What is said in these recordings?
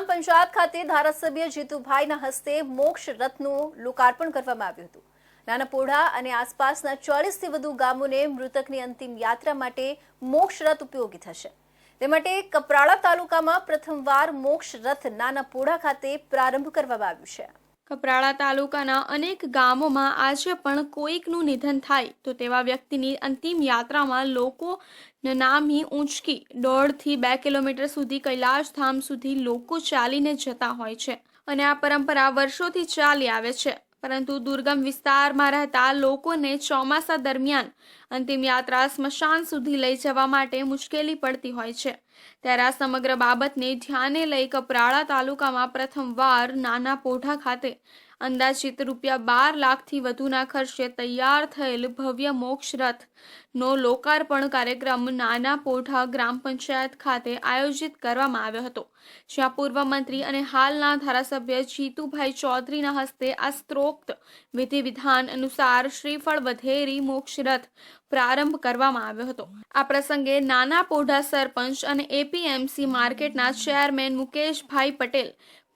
ગ્રામ પંચાયત ખાતે ધારાસભ્ય જીતુભાઈના હસ્તે મોક્ષ રથનું લોકાર્પણ કરવામાં આવ્યું હતું. નાનાપોઢા અને આસપાસના ચોલીસથી વધુ ગામોને મૃતકની અંતિમ યાત્રા માટે મોક્ષ રથ ઉપયોગી થશે. તે માટે કપરાળા તાલુકામાં પ્રથમવાર મોક્ષ રથ નાનાપોઢા ખાતે પ્રારંભ કરવામાં આવ્યું છે. કપરાળા તાલુકાના અનેક ગામોમાં આજે પણ કોઈકનું નિધન થાય તો તેવા વ્યક્તિની અંતિમ યાત્રામાં લોકો નામી ઊંચકી દોઢથી બે કિલોમીટર સુધી કૈલાશધામ સુધી લોકો ચાલીને જતા હોય છે અને આ પરંપરા વર્ષોથી ચાલી આવે છે. પરંતુ દુર્ગમ વિસ્તારમાં રહેતા લોકોને ચોમાસા દરમિયાન અંતિમ સ્મશાન સુધી લઈ જવા માટે મુશ્કેલી પડતી હોય છે. ત્યારે આ સમગ્ર બાબતને ધ્યાને લઈ કપરાળા તાલુકામાં પ્રથમવાર નાના પોઢા ખાતે અંદાજિત રૂપિયા બાર લાખથી વધુના ખર્ચે તૈયાર થયેલ ભવ્ય મોક્ષ રથનો લોકાર્પણ કાર્યક્રમ નાના પોઢા ગ્રામ પંચાયત ખાતે આયોજિત કરવામાં આવ્યો હતો. જ્યાં પૂર્વ મંત્રી અને હાલના ધારાસભ્ય જીતુભાઈ ચૌધરીના હસ્તે આ સ્ત્રોક્ત વિધિ વિધાન અનુસાર શ્રીફળ વધેરી મોક્ષ રથ પ્રારંભ કરવામાં આવ્યો હતો. આ પ્રસંગે નાના પોઢા સરપંચ અને એપીએમસી માર્કેટના ચેરમેન મુકેશભાઈ પટેલ,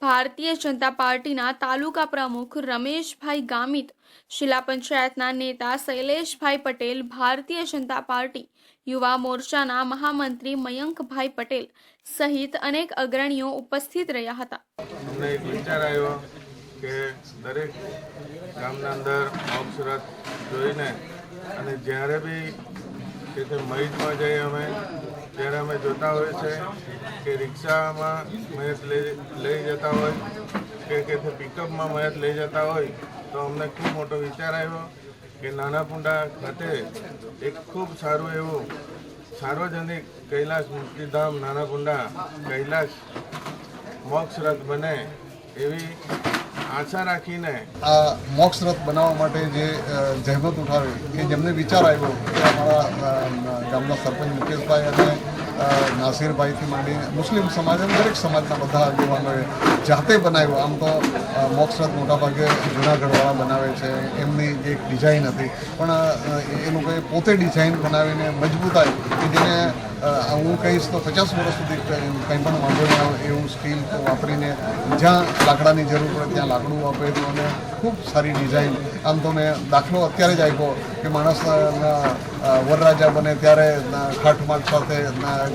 ભારતીય જનતા પાર્ટીના તાલુકા પ્રમુખ રમેશભાઈ ગામિત, જિલ્લા પંચાયતના નેતા શૈલેષભાઈ પટેલ, ભારતીય જનતા પાર્ટી યુવા મોરચાના મહામંત્રી મયંકભાઈ પટેલ સહિત અનેક અગ્રણીઓ ઉપસ્થિત રહ્યા હતા. કે દરેક ગામના અંદર મોક્ષરથ જોઈને અને જ્યારે બી કે મહિજમાં જઈએ અમે, ત્યારે અમે જોતા હોઈએ છે કે રિક્ષામાં મહેત લઈ જતા હોય કે કે પિકઅપમાં મહેત લઈ જતા હોય, તો અમને ખૂબ મોટો વિચાર આવ્યો કે નાના પુંડા ખાતે એક ખૂબ સારું એવું સાર્વજનિક કૈલાસ મુક્તિધામ નાના પુંડા કૈલાસ મોક્ષ રથ બને એવી આશા રાખીને આ મોક્ષ રથ બનાવવા માટે જે જહેમત ઉઠાવી કે જેમને વિચાર આવ્યો કે અમારા ગામના સરપંચ મુકેશભાઈ અને નાસિરભાઈથી માંડીને મુસ્લિમ સમાજ અને દરેક સમાજના બધા આગેવાનોએ જાતે બનાવ્યો. આમ તો મોક્ષ રથ મોટાભાગે જૂનાગઢવાળા બનાવે છે, એમની જે એક ડિઝાઇન હતી. પણ એ લોકોએ પોતે ડિઝાઇન બનાવીને મજબૂતાઈ કે જેને હું કહીશ તો પચાસ વર્ષ સુધી કંઈ પણ વાંધો નહીં આવે એવું સ્ટીલ વાપરીને જ્યાં લાકડાની જરૂર પડે ત્યાં લાકડું વાપરેલું અને ખૂબ સારી ડિઝાઇન. આમ તો મેં દાખલો અત્યારે જ આપ્યો કે માણસ વરરાજા બને ત્યારે ખાટમાટ સાથે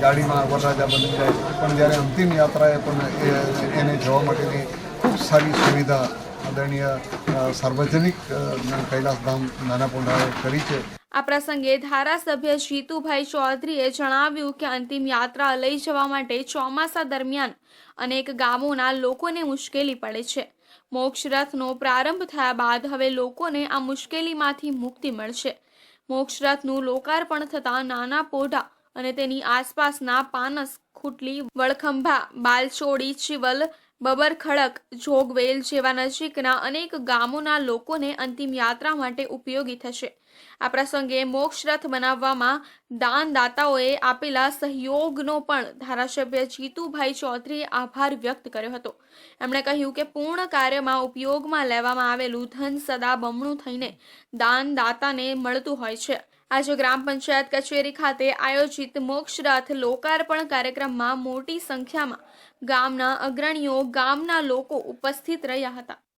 ગાડીમાં વરરાજા બની જાય. પણ જ્યારે અંતિમ યાત્રાએ પણ એને જવા માટેની ખૂબ સારી સુવિધા આદરણીય સાર્વજનિક કૈલાસધામ નાના પોંઢાએ કરી છે. આ પ્રસંગે ધારાસભ્ય જીતુભાઈ ચૌધરીએ જણાવ્યું કે અંતિમ યાત્રા લઈ જવા માટે ચોમાસા દરમિયાન અનેક ગામોના લોકોને મુશ્કેલી પડે છે. મોક્ષ પ્રારંભ થયા બાદ હવે લોકોને આ મુશ્કેલીમાંથી મુક્તિ મળશે. મોક્ષ રથનું લોકાર્પણ થતાં નાના પોઢા અને તેની આસપાસના પાનસ, ખુટલી, વળખંભા બાલચોડી ચિવલ બબરખડક જોગવેલ જેવા નજીકના અનેક ગામોના લોકોને અંતિમ યાત્રા માટે ઉપયોગી થશે. આ પ્રસંગે મોક્ષરથ બનાવવામાં દાનદાતાઓએ આપેલા સહયોગનો પણ ધારાસભ્ય જીતુભાઈ ચૌધરીએ આભાર વ્યક્ત કર્યો હતો. એમણે કહ્યું કે પૂર્ણ કાર્યમાં ઉપયોગમાં લેવામાં આવેલું ધન સદા બમણું થઈને દાનદાતાને મળતું હોય છે. આજે ગ્રામ પંચાયત કચેરી ખાતે આયોજિત મોક્ષરાથ લોકાર્પણ કાર્યક્રમમાં મોટી સંખ્યામાં ગામના અગ્રણીઓ, ગામના લોકો ઉપસ્થિત રહ્યા હતા.